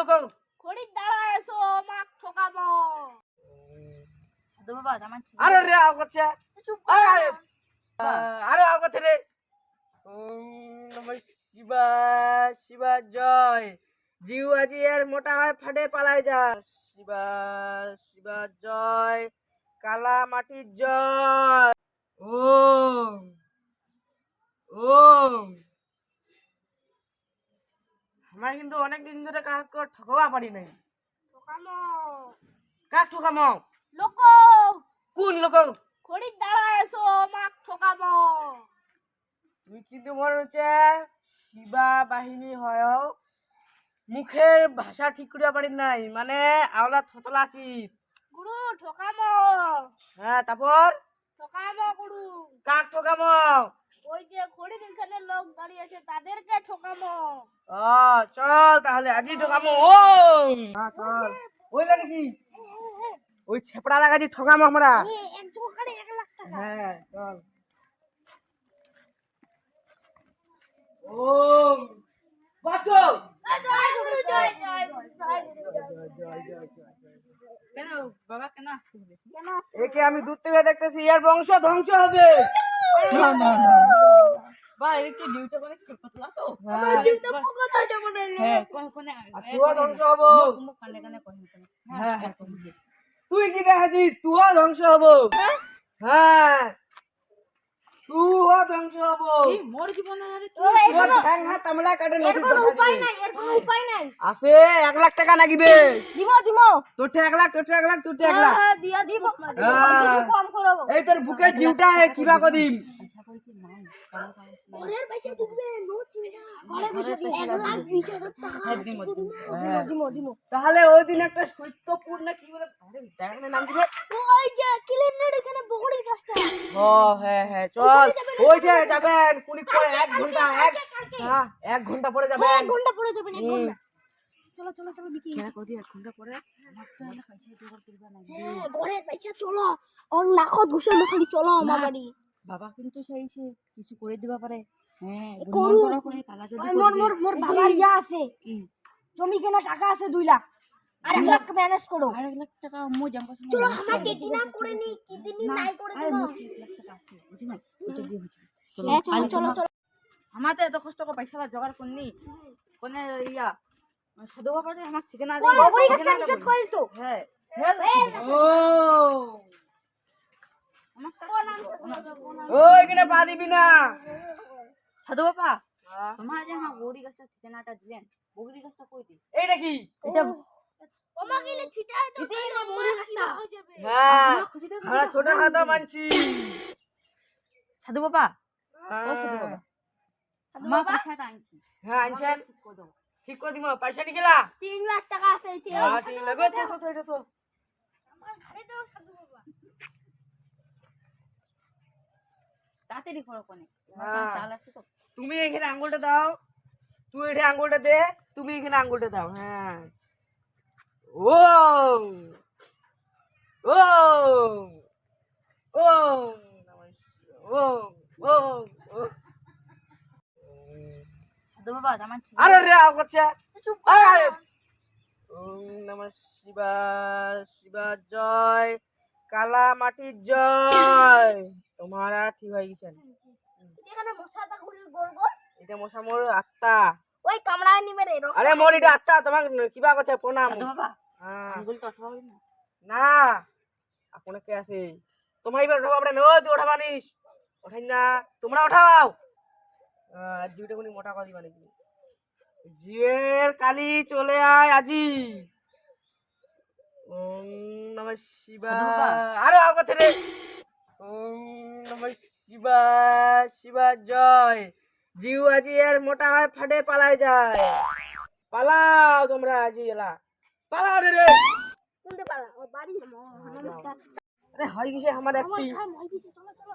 লোক দাঁড়া এসো মাক ঠকাবো। সাধু বাবা আমার আরে রে আও করছে। চুপ আরে আরে আও করছে রে। শিবা শিবা জয়। জিউ আজি এর মোটা হয় ফাটে পালায় যা। শিবা শিবা জয়। কালা মাটির জয়। ওম ওম। আমার কিন্তু অনেক দিন ধরে কাউকে ঠকাবা পারি নাই। ঠকামো কাক ঠকামো? লোক। কোন লোক? খড়ির দাঁড়া এসো মাক ঠকাবো তুমি কিন্তু মনে হচ্ছে শিবা বাহিনী হয় মুখের ভাষা ঠিক করিয়া পারি নাই? মানে আওলা থতলা চিত। গুরু ঠকামো। হ্যাঁ তারপর? ঠকামো গুরু। কাক ঠকামো? ওই যে খড়ির এখানে লোক দাঁড়িয়ে আছে তাদেরকে ঠকামো চল তাহলে আজই ঠকামো ও! হ্যাঁ, চল। ওই গাড়ি কি? ওই ছেপড়া লাগাজি ঠকামো আমরা। হ্যাঁ চল। বাঁচো। কেন বাবা কেন আসতে হবে একে আমি দূর থেকে দেখতেছি এর বংশ ধ্বংস হবে। না না না হ্যাঁ। হ্যাঁ হ্যাঁ, হ্যাঁ। তুই কি দেখাছিস তুয়া ধ্বংস হব। হ্যাঁ। তুইও ধ্বংস হব। মোর জীবনে আরে ও, এর তোর ঠ্যাং হাত আমরা কাটে এর নদীর কোনো দেখা উপায় নাই এর কোনো উপায় নাই। আছে এক লাখ টাকা নাগিবে দিমো দিমো। তোর এক লাখ তোর এক লাখ তোর এক লাখ। হ্যাঁ দিয়া দিব হ্যাঁ। কম করব এই তোর বুকের জিউটা কিবা কদিম? পয়সা কইতে নাই কারণ কারণ ঘরের পয়সা দিবে নো চিন্তা ঘরের পয়সা দিবে এক লাখ বিশ হাজার টাকা হ্যাঁ দিমো দিমো। দিমো দিমো তাহলে ওই দিন একটা সত্যপুর না কি বলে আরে দেখ না নাম কি রে? ওই যে ক্লিনার এখানে বগড়ির কাজটা ও হ্যাঁ হ্যাঁ চল। ওইটা যাবেন কুড়ি পরে এক ঘণ্টা এক হ্যাঁ এক ঘণ্টা পরে যাবেন। এক ঘণ্টা পরে যাবেন এক ঘণ্টা। চলো চলো চলো বিকি কেন কদি এক ঘণ্টা পরে। আমার পয়সা জোগাড় করবা নাই হ্যাঁ ঘরের পয়সা চলো। ওর নাকত ঘুষে মুখলি চলো আমার বাড়ি। বাবা কিন্তু সেই সে কিছু করে দিবা পারে। হ্যাঁ করু। গুণমন্তরা করে কালা যদি ওই মোর মোর মোর বাবার ইয়া আছে। জমি কেনা টাকা আছে দুই লাখ। আর এক লাখ? ম্যানেজ করো। আর এক লাখ টাকা মো জামা চলো আমার কেটিনা করে নি কিডনি নাই করে দেবো হ্যাঁ তো এত কষ্ট করে পয়সা জোগাড় করনি। কোনে ইয়া সাধু বাবা আমার ঠিকানা হ্যাঁ হ্যাঁ। ও। আমার পা দিবি না। সাধু বাবা তোমার যে আমার বৌরি গাছটা ঠিকানাটা দিলেন বৌরি গাছটা কই দিন এইটা কি? এটা হ্যাঁ ছোট খাটো মানছি। সাধু বাবা হ্যাঁ। ও সাধু বাবা আমার পয়সাটা আনছি। হ্যাঁ আনছেন ঠিক করে দাও দিব পয়সা নিয়ে গেলা? তিন লাখ টাকা আছে এই যে। হ্যাঁ তো তো তো এটা তো। আমার ঘরে দাও সাধু বাবা তাড়াতাড়ি করো কোনে। হ্যাঁ। চাল আছে তো। তুমি এখানে আঙ্গুলটা দাও। তুই এখানে আঙ্গুলটা দে তুমি এখানে আঙ্গুলটা দাও হ্যাঁ। ও। ও। ও ও ও ও সাধু বাবা আমার আরে রে আও করছে। নমঃ শিবা শিবা জয় কালা মাটির জয়। তোমারা ঠিক হয়ে গেছেন এটা মশা মোর আত্মা। ওই কামড়ায় নিবে রে রক্ত আরে মোর এটা আত্মা তোমাক কিবা করছে প্রণাম। হ্যাঁ। না? আপনাকে কে আছে? তোমার এবার ওঠাবো আমরা ও তুই ওঠাবা নিস। ওঠাই না তোমরা ওঠাও। জিউটা কোনি মোটা করে দিবা নাকি? জিউয়ের কালি চলে আয় আজি ওম নমঃ শিবা। আরে কথা ওম নমঃ শিবা শিবা জয়। জিউ আজি এর মোটা হয় ফাটে পালায় যায়। পালাও তোমরা আজি এলা পালাও রে রে। কোনতে পারা ও বাড়ি নমস্কার। আরে হয় গেছে আমার একটি? চলো চলো।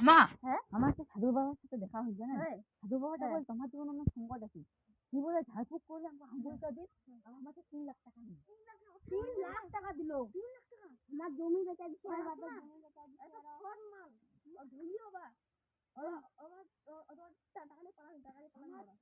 আমা হ্যাঁ? আমার একটা সাধু বাবার সাথে দেখা হয়েছে না হ্যাঁ। সাধু বাবাটা হ্যাঁ। বলে তোমার জীবনে অনেক সংকট আছে কি বলে ঝাড়ফুঁক করলে আমাকে আঙ্গুলটা দিন আর আমাকে তিন লাখ টাকা দিন তিন লাখ টাকা দিল তিন লাখ টাকা আমার জমি বেচা দিচ্ছে আর বাবা জমি বেচা দিচ্ছে এত ফট মাল ও ধুলিও বা ওরা ওরা ওরা টাকা নিয়ে পালা টাকা নিয়ে পালা